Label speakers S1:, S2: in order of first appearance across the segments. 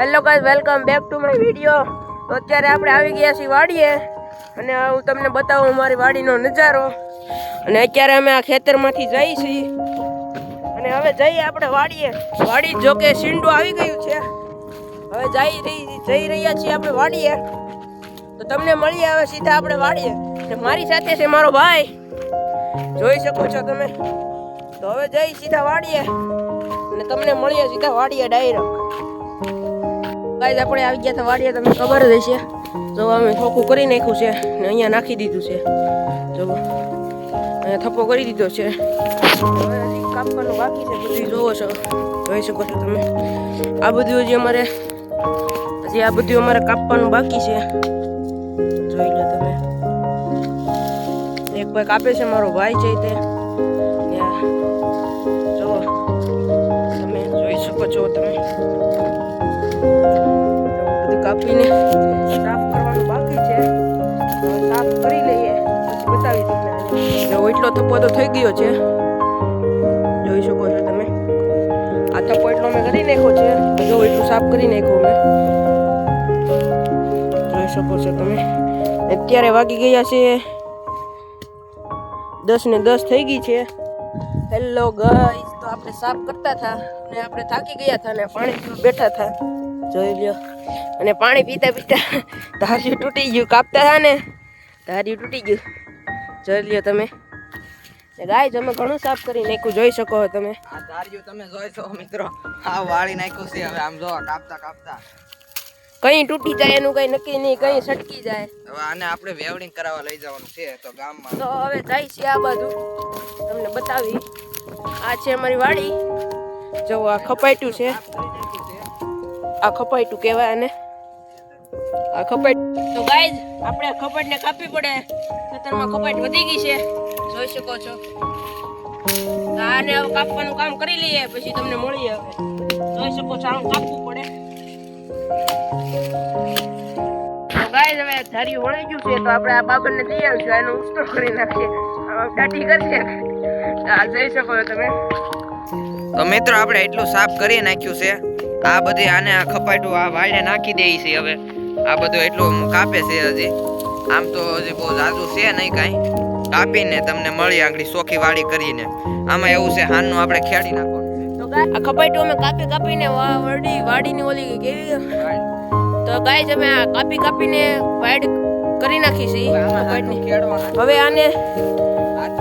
S1: Hello guys welcome back to my video તો અત્યારે આપણે આવી ગયા છીએ વાડીએ. અને હું તમને બતાવું મારી વાડીનો નજારો. અને અત્યારે અમે આ ખેતરમાંથી જઈએ છીએ. અને હવે જઈએ આપણે વાડીએ. વાડી જો કે સીંડું આવી ગયું છે. હવે જઈ રહી જઈ રહ્યા છીએ આપણે વાડીએ. તો તમને મળીએ હવે સીધા આપણે વાડીએ. અને મારી સાથે છે મારો ભાઈ. જોઈ શકો છો તમે. તો હવે જઈ સીધા વાડીએ. અને તમને મળીએ સીધા વાડીએ ડાયરેક્ટ ગાઈઝ આપણે આવી ગયા હતા વાડીએ, તમને ખબર જ હશે. જો અમે થોકું કરી નાખ્યું છે ને અહીંયા નાખી દીધું છે. જો, અહીંયા થપ્પો કરી દીધો છે. કાપવાનું બાકી છે બધું જોવો છો, જોઈ શકો છો તમે. આ બધું હજી અમારે, હજી આ બધું અમારે કાપવાનું બાકી છે. જોઈ લો તમે. એક ભાઈ કાપે છે, મારો ભાઈ છે તે. જો તમે જોઈ શકો છો તમે. કાપીને સાફ કરવાનું બાકી છે. સાફ કરી લઈએ. પછી એટલો થપ્પો તો થઈ ગયો છે. જોઈ શકો છો તમે. આ થપ્પો એટલો મેં કરી નાખ્યો છે. જો એટલું સાફ કરી નાખ્યું મેં. જોઈ શકો છો તમે. અત્યારે વાગી ગયા છે દસ ને દસ થઈ ગઈ છે. હેલો ગાઈસ તો આપણે સાફ કરતા હતા ને આપણે થાકી ગયા હતા ને પાણી બેઠા હતા જોઈ લ્યો. અને પાણી પીતા પીતા ધાર્યું તૂટી ગયું કાપતા હતા ને? ધાર્યું તૂટી ગયું. જોઈ લ્યો તમે. ગાય તમે ઘણું સાફ કરી નાખ્યું જોઈ શકો તમે.
S2: આ ધાર્યું તમે જોઈ છો મિત્રો. આ વાળી નાખ્યું છે હવે આમ જો કાપતા કાપતા.
S1: કઈ તૂટી જાય એનું કઈ નક્કી નહીં કઈ સટકી જાય.
S2: હવે આને આપણે વેવડિંગ કરાવવા લઈ જવાનું છે તો ગામમાં.
S1: તો હવે જાય છે આ બાજુ. તમને બતાવી. આ છે અમારી વાડી. જો આ ખપાટ્યું છે. આ ખપાટ્યું કહેવાય અને આ ખપાટ તો ગાઈઝ આપણે ખપાટને કાપવી પડે. ખેતરમાં ખપાટ વધી ગઈ છે. જોઈ શકો છો. આને હવે કાપવાનું કામ કરી લઈએ, પછી તમને મળીએ હવે. જોઈ શકો છો આમ કાપવું પડે. ગાઈઝ હવે ધાર્યું વળી ગયું છે, તો આપણે આ બાબરને દઈ આવશું એનો ઉસ્તો કરી નાખીએ. દાટી કરશે. આ જઈ શકો છો તમે.
S2: તો મિત્રો, આપણે એટલું સાફ કરી નાખ્યું છે. આ બધી આને આ ખપાટું આ વાળે નાખી દે છે હવે. આ બધું એટલું કાપે છે હજી. આમ તો હજી બહુ જાજુ છે નહીં કાંઈ. કાપીને તમને મળી આંગળી સોખી વાળી કરીને. આમાં એવું છે હાનનું આપણે ખેડી નાખવાનું.
S1: આ ખપાટું અમે કાપી કાપીને વડી વાડીની ઓલી કેવી તો ગાય અમે આ કાપી કાપીને વાઈડ કરી નાખી છે હવે આને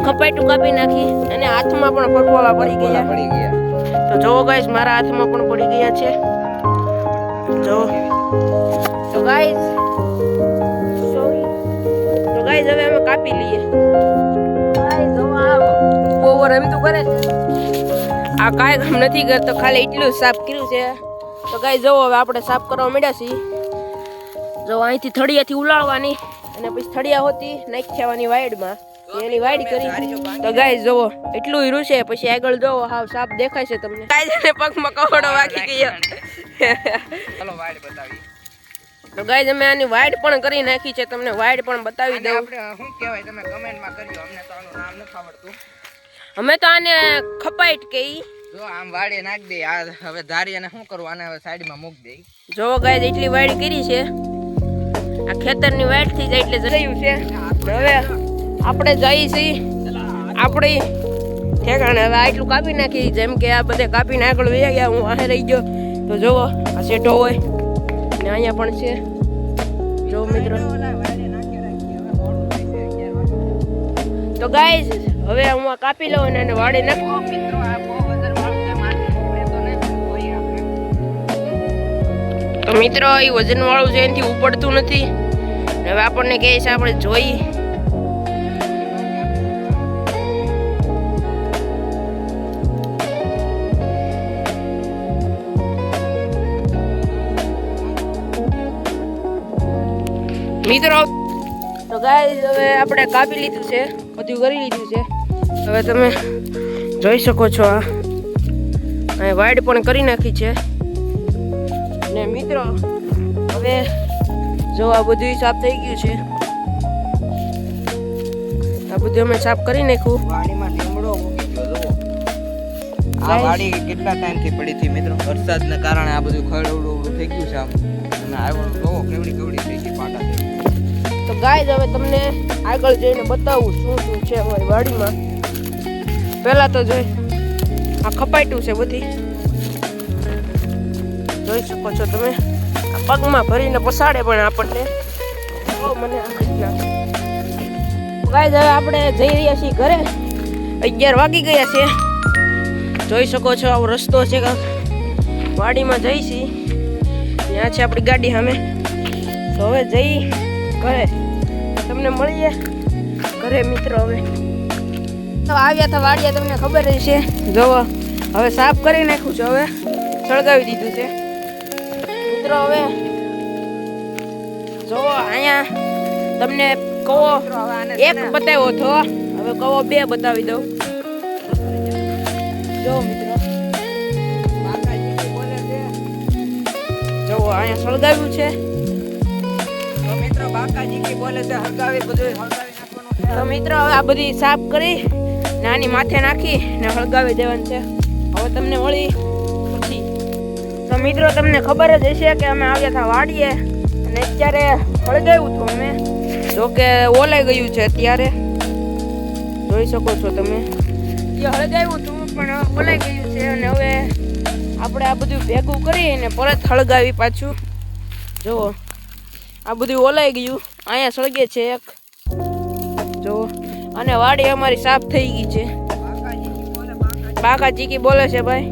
S1: ખપાટું કાપી નાખી અને હાથમાં પણ પરપોળા પડી ગયા.
S2: પડી ગયા.
S1: તો જુઓ ગાઈસ મારા હાથમાં પણ પડી ગયા છે. જો તો ગાઈસ તો ગાઈસ હવે અમે કાપી લઈએ. ગાઈસ જો આ ઓવર એમ તો કરે. છે આ કાંઈ કામ નથી કરતો, ખાલી એટલું સાફ કર્યું છે. તો ગાઈસ જો હવે આપણે સાફ કરવા માંડ્યા છીએ. જો અહીંથી થળિયાથી ઉલાળવાની અને પછી થળિયા હોતી નાખી દેવાની વાઈડમાં એની વાઈડ કરી. તો ગાઈસ જોવો એટલું હીરું છે પછી આગળ જોવો હાવ સાફ દેખાય છે તમને. ગાઈસ ને પગમાં કવડો વાગી ગયો.
S2: ચલો વાળી બતાવી
S1: તો ગાઈસ અમે આની વાઈડ પણ કરી નાખી છે તમને વાઈડ પણ બતાવી દઉં.
S2: આપણે શું કહેવાય તમે કમેન્ટમાં કરજો અમને તો આનું નામ નથી આવડતું.
S1: અમે તો આને ખપાઈટ કહી
S2: જો આમ વાળી નાખ દે આ હવે ધારી અને શું કરવું આને હવે સાઈડમાં મૂક દે.
S1: જો ગાય એટલી વાઈડ કરી છે આ ખેતરની વાઈડ થઈ જાય એટલે જયું છે હવે આપણે જઈ છીએ. આપણી ઠેકાણે હવે આટલું કાપી નાખી. જેમ કે આ બધે કાપીને આગળ વહી ગયા હું આહે રહી ગયો. તો જુઓ, આ શેઠો હોય. ને અહીંયા પણ છે. જો મિત્રો. તો ગાઈસ હવે હું આ કાપી લઉં અને વાળી નાખું.
S2: મિત્રો,
S1: એ વજન વાળું છે, એનાથી ઉપડતું નથી. હવે આપણને કહે છે, આપણે જોઈ મિત્રો તો ગાઈસ હવે આપણે કાપી લીધું છે બધું કરી લીધું છે. હવે તમે જોઈ શકો છો આ. અહીં વાઈડ પણ કરી નાખી છે. ને મિત્રો હવે જો આ બધું સાફ થઈ ગયું છે. આ બધું અમે સાફ કરી નાખ્યું.
S2: વાડીમાં લીમડો ગયો આ. વાડી કેટલા ટાઈમથી પડી હતી મિત્રો? વરસાદને કારણે આ બધું ખરડવડું થઈ ગયું છે આમ. અને આવ્યો કેવડી કેવડી
S1: ગાય હવે તમને આગળ જઈને બતાવું શું શું છે અમારી વાડીમાં. પહેલા તો જોઈ, આ ખપાટ્યું છે બધી. જોઈ શકો છો તમે? આ પગમાં ભરીને પસાડે પણ આપણને. બહુ મને ગાય હવે આપણે જઈ રહ્યા છીએ ઘરે. અગિયાર વાગી ગયા છે. જોઈ શકો છો આવો રસ્તો છે કાંક. વાડીમાં જઈશી ત્યાં છે આપણી ગાડી સામે. તો હવે જઈ ઘરે. તમને મળીએ ઘરે મિત્રો હવે. તો આવ્યા હતા વાડિયા, તમને ખબર છે. જોવો, હવે સાફ કરી નાખ્યું છે હવે. સળગાવી દીધું છે. મિત્રો હવે, જોવો, અહીંયા તમને કવો એક બતાવ્યો હતો. હવે કવો બે બતાવી દઉં. જો મિત્રો જોવો, અહીંયા સળગાવ્યું છે.
S2: તો મિત્રો,
S1: હવે આ બધી સાફ કરી, નાની માથે નાખી ને હળગાવી દેવાનું છે. હવે તમને વળી તો મિત્રો, તમને ખબર જ હશે કે અમે આવ્યા હતા વાડીએ અને અત્યારે હળગાવ્યું હતું અમે. જો કે ઓલાઈ ગયું છે અત્યારે. જોઈ શકો છો તમે. હળગાવ્યું હતું, પણ ઓલાઈ ગયું છે અને હવે આપણે આ બધું ભેગું કરી અને પરત હળગાવી પાછું. જુઓ. આ બધું ઓલાઈ ગયું. અહીંયા સળગે છે એક. જો, અને વાડી અમારી સાફ થઈ ગઈ છે. બાકા ચીકી બોલે છે ભાઈ.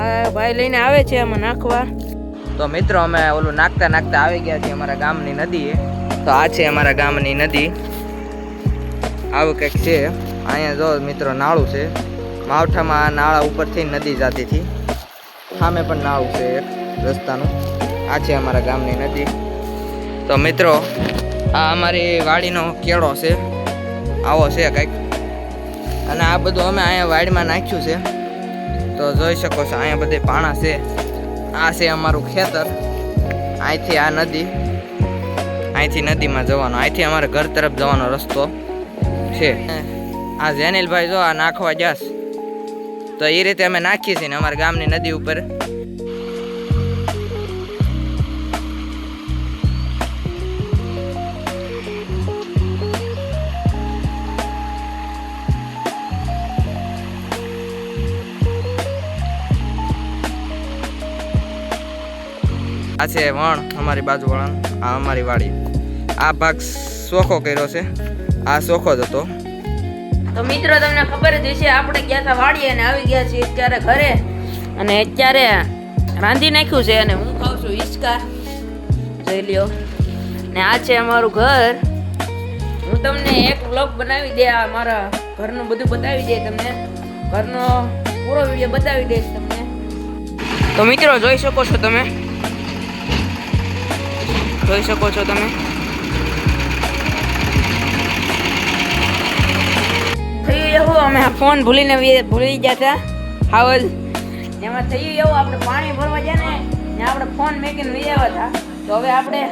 S1: આ ભાઈ લઈને આવે છે આમાં નાખવા.
S2: તો મિત્રો, અમે ઓલું નાખતા નાખતા આવી ગયા છીએ અમારા ગામની નદીએ. તો આ છે અમારા ગામની નદી. આવું કંઈક છે. અહીંયા જો મિત્રો, નાળું છે. માવઠામાં આ નાળા ઉપરથી નદી જાતી હતી સામે પણ નાળું છે એક રસ્તાનું. આ છે અમારા ગામની નદી. તો મિત્રો, આ અમારી વાડીનો કેળો છે. આવો છે કંઈક. અને આ બધું અમે અહીંયા વાડીમાં નાખ્યું છે. તો જોઈ શકો છો, અહીંયા બધે પાણા છે. આ છે અમારું ખેતર. અહીંથી આ નદી. અહીંથી નદીમાં જવાનો. અહીંથી અમારે ઘર તરફ જવાનો રસ્તો છે. આ જેનિલભાઈ જો આ નાખવા જાસ. તો એ રીતે અમે નાખીએ છીએ ને અમારા ગામની નદી ઉપર. આ છે વણ અમારી બાજુ વણ આ અમારી વાડી. આ ભાગ સોખો કર્યો છે. આ સોખો જ હતો.
S1: તો મિત્રો, તમને ખબર જ હશે, આપણે ગયા હતા વાડીએ અને આવી ગયા છીએ અત્યારે ઘરે. અને અત્યારે રાંધી નાખ્યું છે અને હું ખાઉં છું હિંચકા. જોઈ લ્યો. ને આ છે અમારું ઘર. હું તમને એક વ્લોગ બનાવી દે, આ મારા ઘરનું બધું બતાવી દે તમને. ઘરનો પૂરો વીડિયો બતાવી દઈશ તમને. તો મિત્રો, જોઈ શકો છો તમે. જોઈ શકો છો તમે. થયું એવું? અમે ફોન ભૂલીને ભૂલી ગયા હતા. હાવલ એમાં થયું એવું? આપણે પાણી ભરવા ગયા ને ને આપણે ફોન મેકીને લઈ આવ્યા હતા. તો હવે આપણે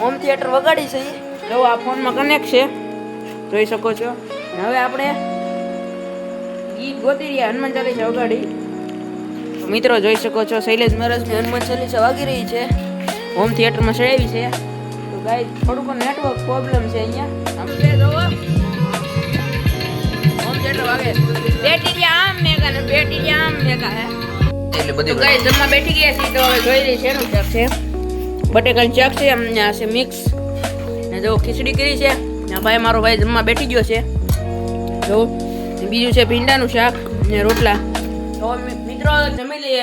S1: હોમ થિયેટર વગાડી છે જો, આ ફોનમાં કનેક્ટ છે. જોઈ શકો છો. હવે આપણે ગીત ગોતી રહ્યા હનુમાન ચાલીસા વગાડી. મિત્રો, જોઈ શકો છો, શૈલેષ મહારાજની હનુમાન ચાલીસા વાગી રહી છે. હોમ થિયેટરમાં ચડાવી છે. તો ગાઈ થોડુંક નેટવર્ક પ્રોબ્લેમ છે અહીંયા. આમ કે જોવો હોમ થિયેટર વાગે. બેટી આમ મેગા ને બેટી આમ મેગા હે.
S2: એટલે બધી
S1: ગાઈ જમવા બેઠી ગયા છે તો હવે જોઈ રહી છે એનું ચક છે. બટેકાનું ચક છે અમને આ છે મિક્સ ને જો ખીચડી કરી છે. ને ભાઈ મારો ભાઈ જમવા બેઠી ગયો છે. જો બીજું છે ભીંડાનું શાક ને રોટલા. તો મિત્રો જમી લઈએ.